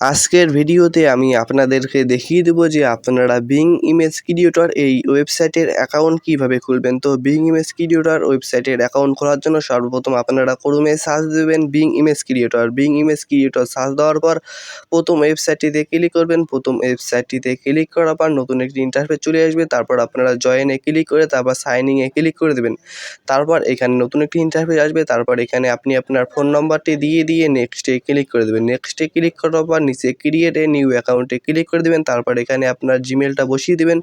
আজকের ভিডিওতে আমি আপনাদেরকে দেখিয়ে দেবো যে আপনারা বিং ইমেজ ক্রিয়েটর এই ওয়েবসাইটের অ্যাকাউন্ট কীভাবে খুলবেন। তো বিং ইমেজ ক্রিয়েটর ওয়েবসাইটের অ্যাকাউন্ট খোলার জন্য সর্বপ্রথম আপনারা ক্রোমে সার্চ দেবেন Bing image creator Bing image creator search দেওয়ার পর প্রথম ওয়েবসাইটটিতে ক্লিক করবেন। প্রথম ওয়েবসাইটটিতে ক্লিক করার পর নতুন একটি ইন্টারফেস চলে আসবে। তারপর আপনারা জয়েনে ক্লিক করে তারপর সাইনিংয়ে ক্লিক করে দেবেন। তারপর এখানে নতুন একটি ইন্টারফেস আসবে। তারপর এখানে আপনি আপনার ফোন নম্বরটি দিয়ে দিয়ে নেক্সটে ক্লিক করে দেবেন। নেক্সটে ক্লিক করার পর নিচে ক্রিয়েট এ নিউ অ্যাকাউন্টে ক্লিক করে দেবেন, তারপর এখানে আপনার জিমেলটা বসিয়ে দেবেন।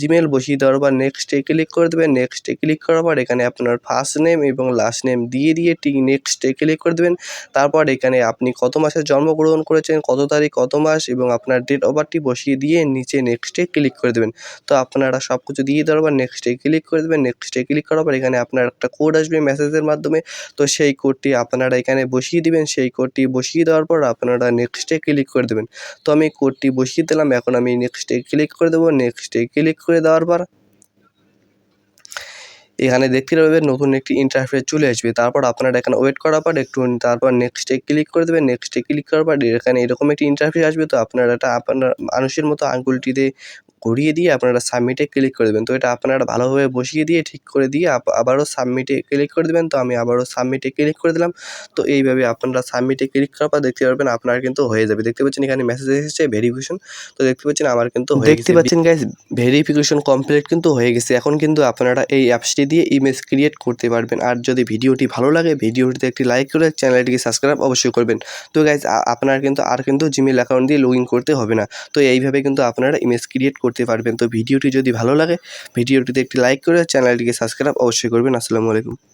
জিমেল বসিয়ে দেওয়ার পর নেক্সটে ক্লিক করে দেবেন। নেক্সটে ক্লিক করার পর এখানে আপনার ফার্স্ট নেম এবং লাস্ট নেম দিয়ে দিয়ে ঠিক নেক্সটে ক্লিক করে দেবেন। তারপর এখানে আপনি কত মাসে জন্মগ্রহণ করেছেন, কত তারিখ, কত মাস এবং আপনার ডেট অফ বার্থটি বসিয়ে দিয়ে নিচে নেক্সটে ক্লিক করে দেবেন। তো আপনারা সব কিছু দিয়ে দেওয়ার পর নেক্সটে ক্লিক করে দেবেন। নেক্সটে ক্লিক করার পর এখানে আপনার একটা কোড আসবে মেসেজের মাধ্যমে। তো সেই কোডটি আপনারা এখানে বসিয়ে দিবেন। সেই কোডটি বসিয়ে দেওয়ার পর আপনারা নেক্সটে ক্লিক করে দেবেন। তো আমি কোডটি বসিয়ে দিলাম, এখন আমি নেক্সটে ক্লিক করে দেবো। নেক্সটে ক্লিক করে দেওয়ার পর এখানে দেখতে পাবেন নতুন একটি ইন্টারফেস চলে আসবে। তারপর আপনারা এখানে ওয়েট করার পর একটু তারপর নেক্সটে ক্লিক করে দেবেন। নেক্সটে ক্লিক করার পর এখানে এরকম একটি ইন্টারফেস আসবে। তো আপনারা এটা আপনার মানুষের মতো আঙ্গুলটিতে ঘুরিয়ে দিয়ে আপনারা সাবমিটে ক্লিক করে দেবেন। তো এটা আপনারা ভালোভাবে বসিয়ে দিয়ে ঠিক করে দিয়ে আপ- আবারও সাবমিটে ক্লিক করে দেবেন। তো আমি আবারও সাবমিটে ক্লিক করে দিলাম। তো এইভাবে আপনারা সাবমিটে ক্লিক করার পর দেখতে পারবেন আপনার কিন্তু হয়ে যাবে। দেখতে পাচ্ছেন এখানে মেসেজ এসেছে ভেরিফিকেশন তো দেখতে পাচ্ছেন আমার কিন্তু দেখতে পাচ্ছেন গাইস ভেরিফিকেশন কমপ্লিট কিন্তু হয়ে গেছে। এখন কিন্তু আপনারা এই অ্যাপসটি দিয়ে ইমেজ ক্রিয়েট করতে পারবেন। আর যদি ভিডিওটি ভালো লাগে ভিডিওটিতে একটি লাইক করে চ্যানেলটিকে সাবস্ক্রাইব অবশ্যই করবেন। তো গাইজ আপনার কিন্তু আর কিন্তু জিমেল অ্যাকাউন্ট দিয়ে লগ ইন করতে হবে না। তো এইভাবে কিন্তু আপনারা ইমেজ ক্রিয়েট করতে পারবেন। তো ভিডিওটি যদি ভালো লাগে, ভিডিওটিতে একটি লাইক করে চ্যানেলটিকে সাবস্ক্রাইব অবশ্যই করবেন। আসসালামু আলাইকুম।